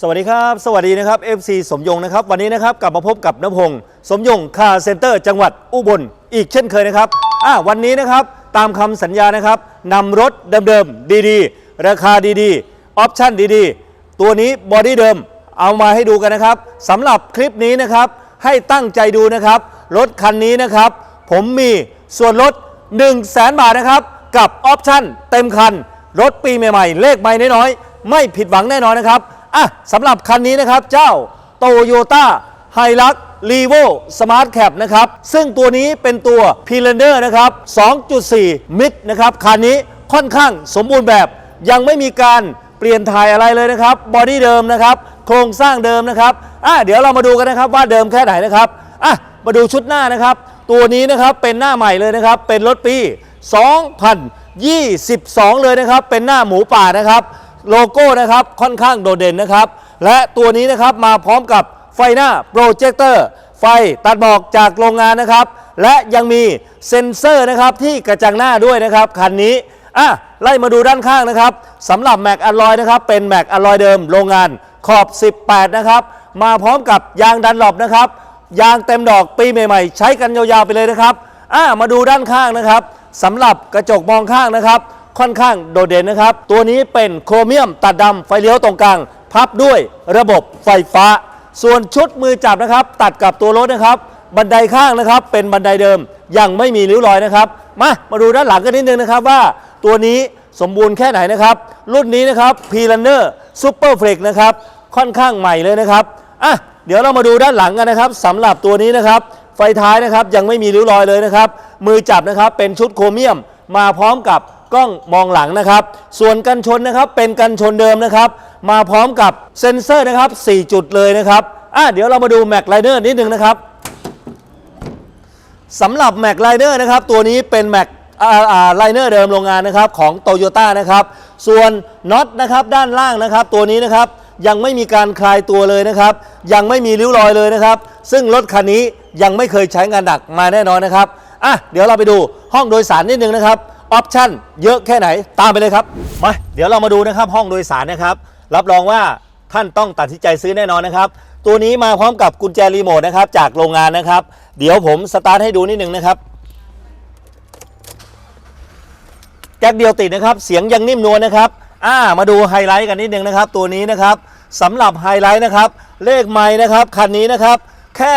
สวัสดีครับ สวัสดีนะครับ FC สมยงนะครับ วันนี้นะครับกลับมาพบกับนพงศ์สมยงคาร์เซ็นเตอร์ จังหวัดอุบลอีกเช่นเคยนะครับอะวันนี้นะครับตามคำสัญญานะครับนำรถเดิมๆดีๆ ราคาดีๆออปชั่นดีๆ ตัวนี้บอดี้เดิมเอามาให้ดูกันนะครับสำหรับคลิปนี้นะครับ ให้ตั้งใจดูนะครับ รถคันนี้นะครับ ผมมีส่วนลด 1 0 0 0 0แบาทนะครับ กับออปชั่นเต็มคัน รถปีใหม่ๆ เลขไม่น้อยๆไม่ผิดหวังแน่นอนนะครับ อะสำหรับคันนี้นะครับเจ้าโตโยต้าไฮลักรีโวสมาร์ทแคปนะครับ ซึ่งตัวนี้เป็นตัวพีเลนเดอร์นะครับ 2.4 มิดนะครับ คันนี้ค่อนข้างสมบูรณ์แบบยังไม่มีการเปลี่ยนถ่ายอะไรเลยนะครับ บอดี้เดิมนะครับ โครงสร้างเดิมนะครับอะเดี๋ยวเรามาดูกันนะครับว่าเดิมแค่ไหนนะครับอะมาดูชุดหน้านะครับ ตัวนี้นะครับเป็นหน้าใหม่เลยนะครับ เป็นรถปี 2022 เลยนะครับ เป็นหน้าหมูป่านะครับ โลโก้นะครับค่อนข้างโดดเด่นนะครับ และตัวนี้นะครับมาพร้อมกับไฟหน้าโปรเจคเตอร์ไฟตัดหมอกจากโรงงานนะครับ และยังมีเซ็นเซอร์นะครับที่กระจังหน้าด้วยนะครับคันนี้อะไล่มาดูด้านข้างนะครับสำหรับแม็กอลลอยนะครับเป็นแม็กอลลอยเดิมโรงงานขอบ 18 นะครับ มาพร้อมกับยางดันหลบนะครับ ยางเต็มดอกปีใหม่ๆ ใช้กันยาวๆไปเลยนะครับอะมาดูด้านข้างนะครับสำหรับกระจกมองข้างนะครับ ค่อนข้างโดดเด่นนะครับ ตัวนี้เป็นโครเมียมตัดดำไฟเลี้ยวตรงกลาง พับด้วยระบบไฟฟ้า ส่วนชุดมือจับนะครับ ตัดกับตัวรถนะครับ บันไดข้างนะครับ เป็นบันไดเดิมยังไม่มีริ้วรอยนะครับ มามาดูด้านหลังกันนิดนึงนะครับว่า ตัวนี้สมบูรณ์แค่ไหนนะครับ รุ่นนี้นะครับ p l a n n e r Super Flex นะครับค่อนข้างใหม่เลยนะครับอะเดี๋ยวเรามาดูด้านหลังกันนะครับสำหรับตัวนี้นะครับ ไฟท้ายนะครับยังไม่มีริ้วรอยเลยนะครับ มือจับนะครับเป็นชุดโครเมียมมาพร้อมกับ กล้องมองหลังนะครับ ส่วนกันชนนะครับเป็นกันชนเดิมนะครับ มาพร้อมกับเซ็นเซอร์นะครับ 4 จุดเลยนะครับอะเดี๋ยวเรามาดูแม็กไลเนอร์นิดนึงนะครับสำหรับแม็กไลเนอร์นะครับตัวนี้เป็นแม็กไลเนอร์เดิมโรงงานนะครับของโตโยต้านะครับส่วนน็อตนะครับด้านล่างนะครับ ตัวนี้นะครับยังไม่มีการคลายตัวเลยนะครับ ยังไม่มีริ้วรอยเลยนะครับ ซึ่งรถคันนี้ยังไม่เคยใช้งานหนักมาแน่นอนนะครับอะเดี๋ยวเราไปดูห้องโดยสารนิดนึงนะครับ ออปชั่นเยอะแค่ไหนตามไปเลยครับมาเดี๋ยวเรามาดูนะครับห้องโดยสารนะครับรับรองว่าท่านต้องตัดสินใจซื้อแน่นอนนะครับ ตัวนี้มาพร้อมกับกุญแจรีโมทนะครับจากโรงงานนะครับ เดี๋ยวผมสตาร์ทให้ดูนิดนึงนะครับแก๊กเดียวติดนะครับ เสียงยังนิ่มนวลนะครับอ่ามาดูไฮไลท์กันนิดนึงนะครับ ตัวนี้นะครับสำหรับไฮไลท์นะครับ เลขไม้นะครับคันนี้นะครับ แค่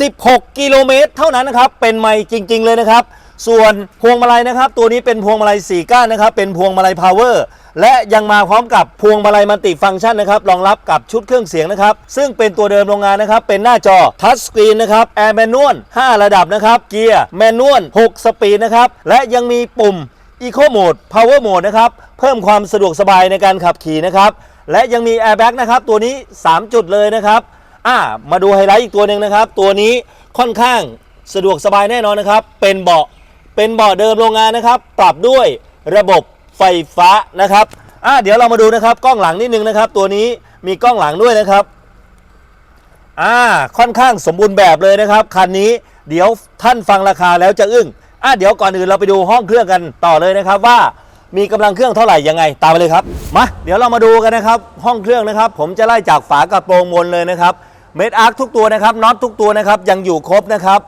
16 กิโลเมตร เท่านั้นนะครับ เป็นไม้จริง ๆ เลยนะครับ ส่วนพวงมาลัยนะครับ ตัวนี้เป็นพวงมาลัย4ก้านนะครับ เป็นพวงมาลัยพาวเวอร์และยังมาพร้อมกับพวงมาลัยมัลติฟังก์ชันนะครับรองรับกับชุดเครื่องเสียงนะครับ ซึ่งเป็นตัวเดิมโรงงานนะครับ เป็นหน้าจอทัชสกรีนนะครับแอร์แมนนวล5ระดับนะครับ เกียร์แมนนวล6สปีดนะครับ และยังมีปุ่ม Eco Mode Power Mode นะครับ เพิ่มความสะดวกสบายในการขับขี่นะครับ และยังมี Airbag นะครับ ตัวนี้ 3 จุดเลยนะครับ อ่ามาดูไฮไลท์อีกตัวหนึ่งนะครับ ตัวนี้ค่อนข้างสะดวกสบายแน่นอนนะครับ เป็นเบาะเป็นเบาะเดิมโรงงานนะครับ ปรับด้วยระบบไฟฟ้านะครับอ่าเดี๋ยวเรามาดูนะครับกล้องหลังนิดนึงนะครับ ตัวนี้มีกล้องหลังด้วยนะครับอ่าค่อนข้างสมบูรณ์แบบเลยนะครับคันนี้เดี๋ยวท่านฟังราคาแล้วจะอึ้งอะเดี๋ยวก่อนอื่นเราไปดูห้องเครื่องกันต่อเลยนะครับว่ามีกำลังเครื่องเท่าไหร่ยังไงตามไปเลยครับมาเดี๋ยวเรามาดูกันนะครับ ห้องเครื่องนะครับ ผมจะไล่จากฝากระโปรงบนเลยนะครับ เม็ดอาร์คทุกตัวนะครับน็อตทุกตัวนะครับยังอยู่ครบนะครับ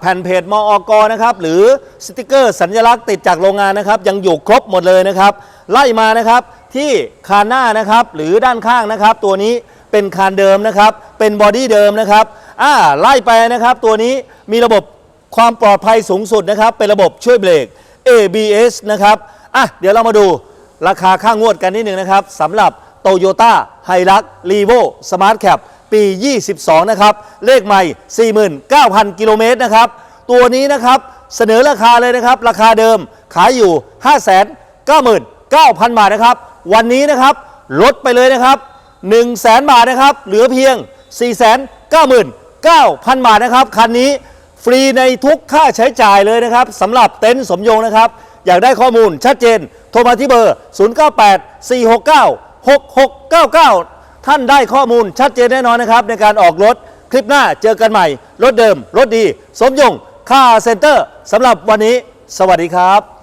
แผ่นเพจมออกนะครับหรือสติกเกอร์สัญลักษณ์ติดจากโรงงานนะครับ ยังอยู่ครบหมดเลยนะครับ ไล่มานะครับที่คานหน้านะครับหรือด้านข้างนะครับ ตัวนี้เป็นคานเดิมนะครับ เป็นบอดี้เดิมนะครับอ่าไล่ไปนะครับ ตัวนี้มีระบบความปลอดภัยสูงสุดนะครับ เป็นระบบช่วยเบรก ABS นะครับอะเดี๋ยวเรามาดูราคาค่างวดกันนิดหนึ่งนะครับสำหรับ Toyota h i l u x r e v o Smart Cap ปี 22 นะครับ เลขใหม่ 49,000 กิโลเมตรนะครับ ตัวนี้นะครับเสนอราคาเลยนะครับ ราคาเดิมขายอยู่ 599,000 บาทนะครับ วันนี้นะครับลดไปเลยนะครับ 1 0 0 0 0แบาทนะครับ เหลือเพียง 499,000 บาทนะครับ คันนี้ฟรีในทุกค่าใช้จ่ายเลยนะครับสำหรับเต็นท์สมยงนะครับ อยากได้ข้อมูลชัดเจน โทรมาที่เบอร์ 098 469 6699 ท่านได้ข้อมูลชัดเจนแน่นอนนะครับ ในการออกรถคลิปหน้าเจอกันใหม่ รถเดิม รถดี สมยงค่าเซ็นเตอร์สำหรับวันนี้ สวัสดีครับ